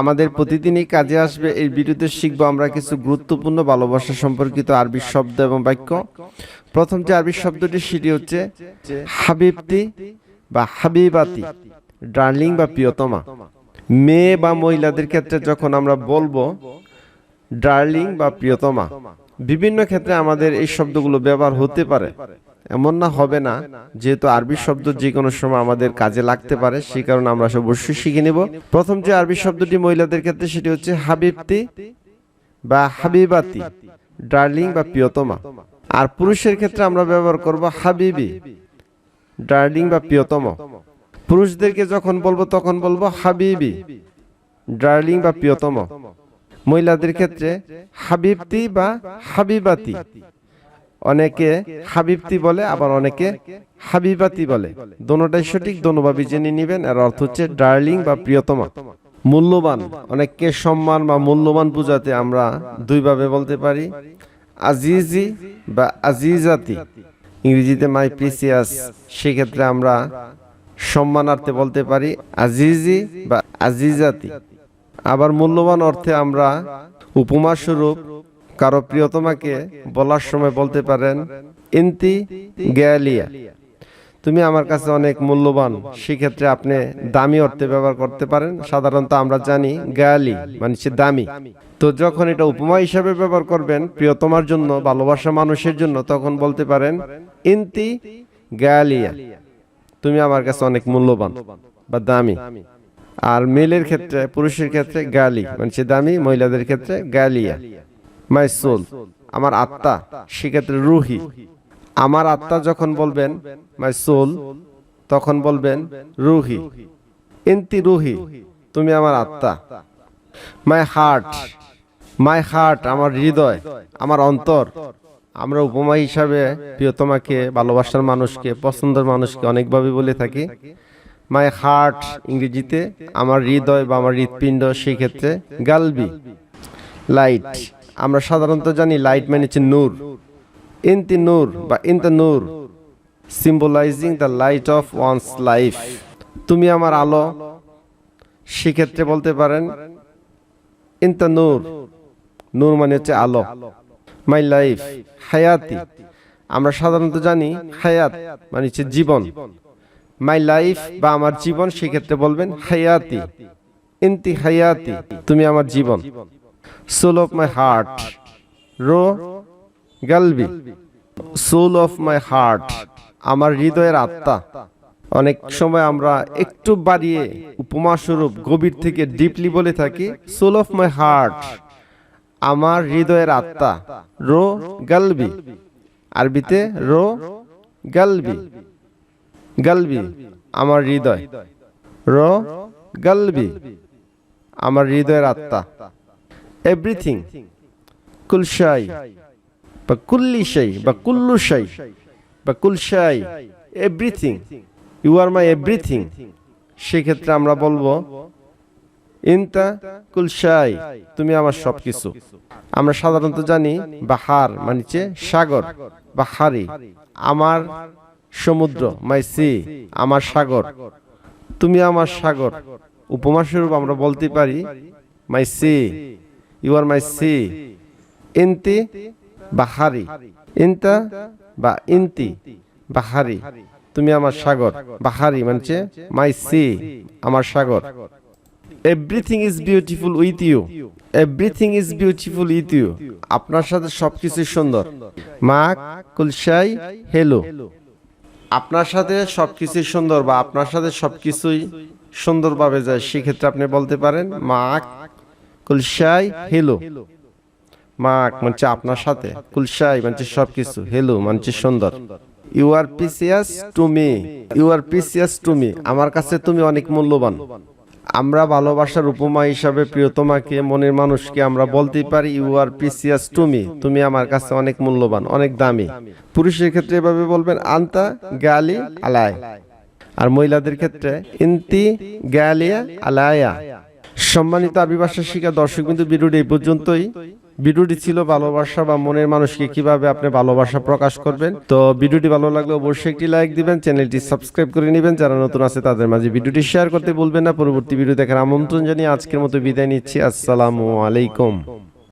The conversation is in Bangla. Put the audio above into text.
আমাদের প্রতিদিনই কাজে আসবে। এই ভিডিওতে শিখব আমরা কিছু গুরুত্বপূর্ণ ভালোবাসা সম্পর্কিত আরবি শব্দ এবং বাক্য। প্রথম যে আরবি শব্দটি, সেটি হচ্ছে হাবিবতি বা হাবিবাতি, ডার্লিং বা প্রিয়তমা। মেয়ে বা মহিলাদের ক্ষেত্রে যখন আমরা বলব ডার্লিং বা প্রিয়তমা, বিভিন্ন ক্ষেত্রে আমাদের এই শব্দগুলো ব্যবহার হতে পারে। এমন না, হবে না। যেহেতু আরবি শব্দ যে কোনো সময় আমাদের কাজে লাগতে পারে, সেই কারণে আমরা সব অবশ্যই শিখে নেব। প্রথম যে আরবি শব্দটি মহিলাদের ক্ষেত্রে, সেটি হচ্ছে হাবিবতি বা হাবিবাতি, ডার্লিং বা প্রিয়তমা। আর পুরুষের ক্ষেত্রে আমরা ব্যবহার করব হাবিবি, ডার্লিং বা প্রিয়তম। পুরুষদেরকে যখন বলব, তখন বলব হাবিবি, ডার্লিং বা প্রিয়তম। মহিলাদের ক্ষেত্রে হাবিবতি বা হাবিবাতি অনেকে হাবিবতি বলে আবার অনেকে হাবিবাতি বলে। দোনোটাই সঠিক দোনোভাবে জেনে নেবেন এর অর্থ হচ্ছে ডার্লিং বা প্রিয়তমা। মূল্যবান। অনেককে সম্মান বা মূল্যবান বোঝাতে আমরা দুইভাবে বলতে পারি। আজিজি বা আজিজাতি। ইংরেজিতে মাই প্রিসিয়াস সেক্ষেত্রে আমরা সম্মানার্থে বলতে পারি আজিজি বা আজিজাতি। আবার মূল্যবান অর্থে আমরা উপমা স্বরূপ কারও প্রিয়তমাকে বলার সময় বলতে পারেন, ইন্তি গ্যালিয়া। তুমি আমার কাছে অনেক মূল্যবান। সেক্ষেত্রে আপনি দামি অর্থে ব্যবহার করতে পারেন। সাধারণত আমরা জানি গায়ালি মানে দামি। তো যখন এটা উপমা হিসাবে ব্যবহার করবেন, প্রিয়তমার জন্য, ভালোবাসা মানুষের জন্য, তখন বলতে পারেন, ইন্তি গায়ালিয়া। তুমি আমার কাছে অনেক মূল্যবান বা দামি। আর মেলের ক্ষেত্রে, পুরুষের ক্ষেত্রে গালি মানে দামি। মহিলাদের ক্ষেত্রে গালিয়া মাই সোল আমার আত্মা, সেক্ষেত্রে রুহি। আমার আত্মা যখন বলবেন মাই সোল তখন বলবেন রুহি। ইন্তি রুহি, তুমি আমার আত্মা। মাই হার্ট মাই হার্ট, আমার হৃদয়, আমার অন্তর। আমরা উপমা হিসাবে প্রিয়তমাকে, ভালোবাসার মানুষকে, পছন্দের মানুষকে অনেকভাবে বলে থাকি। মাই হার্ট ইংরেজিতে, আমার হৃদয় বা আমার হৃৎপিণ্ড সেই ক্ষেত্রে গালবি। লাইট। আমরা সাধারণত জানি লাইট মানে হচ্ছে নূর। ইন দি নূর বা ইন নূর, symbolizing the light of one's life. তুমি আমার আলো, সেক্ষেত্রে বলতে পারেন ইন নূর। নূর মানে হচ্ছে আলো। মাই লাইফ, হায়াতি। আমরা সাধারণত জানি হায়াত মানে হচ্ছে জীবন। মাই লাইফ বা আমার জীবন, সেক্ষেত্রে বলবেন হায়াতি। ইন্তি হায়াতি, তুমি আমার জীবন। সোল অফ মাই হার্ট রো গালবি সোল অফ মাই হার্ট আমার হৃদয়ের আত্মা অনেক সময় আমরা একটু বাড়িয়ে উপমা স্বরূপ গভীর থেকে ডিপলি বলে থাকি সোল অফ মাই হার্ট আমার হৃদয়ের আত্মা রো গালবি আরবিতে রো গালবি গালবি আমার হৃদয় র গালবি আমার হৃদয়ের আত্মা এভরিথিং কুলশাই বা কুল্লি শাই, বা কুল্লু শাই, বা কুলশাই everything you are my everything সেক্ষেত্রে আমরা বলব, ইনতা কুলশাই তুমি আমার সবকিছু। আমরা সাধারণত জানি বাহার মানে হচ্ছে সাগর বা হারি আমার সমুদ্র মাই সি আমার সাগর। তুমি আমার সাগর। উপমা স্বরূপ আমরা বলতে পারি my sea you are my sea ইন্তি বাহারি ইনতা বা ইন্তি বাহারি তুমি আমার সাগর বাহারি মানে মাই সি আমার সাগর everything is beautiful with you everything is beautiful with you আপনার সাথে সবকিছু সুন্দর মা কুলশাই হেলো আপনার সাথে সবকিছু সুন্দর বা আপনার সাথে সবকিছুই সুন্দরভাবে যায় সেক্ষেত্রে আপনি বলতে পারেন মা কুলশাই, হেলো। মাক মানে আপনার সাথে। কুলশাই মানে সবকিছু। হেলো মানে সুন্দর। You are precious to me you are precious to me আমার কাছে তুমি অনেক মূল্যবান। আমরা ভালোবাসার উপমা হিসাবে প্রিয়তমাকে, মনের মানুষকে আমরা বলতেই পারি you are precious to me তুমি আমার কাছে অনেক মূল্যবান, অনেক দামি। পুরুষের ক্ষেত্রে এভাবে বলবেন, আন্তা গালি আলায়। আর মহিলাদের ক্ষেত্রে, ইন্তি গালিয়া আলায়া। সম্মানিত আবিভাষা শিক্ষা দর্শক বিন্দু, ভিডিওটি এই পর্যন্তই। ভিডিওটি ছিল ভালোবাসা বা মনের মানুষকে কীভাবে আপনি ভালোবাসা প্রকাশ করবেন। তো ভিডিওটি ভালো লাগলে অবশ্যই একটি লাইক দিবেন, চ্যানেলটি সাবস্ক্রাইব করে নেবেন। যারা নতুন আছে, তাদের মাঝে ভিডিওটি শেয়ার করতে ভুলবেন না। পরবর্তী ভিডিও দেখার আমন্ত্রণ জানিয়ে আজকের মতো বিদায় নিচ্ছি। আসসালামু আলাইকুম।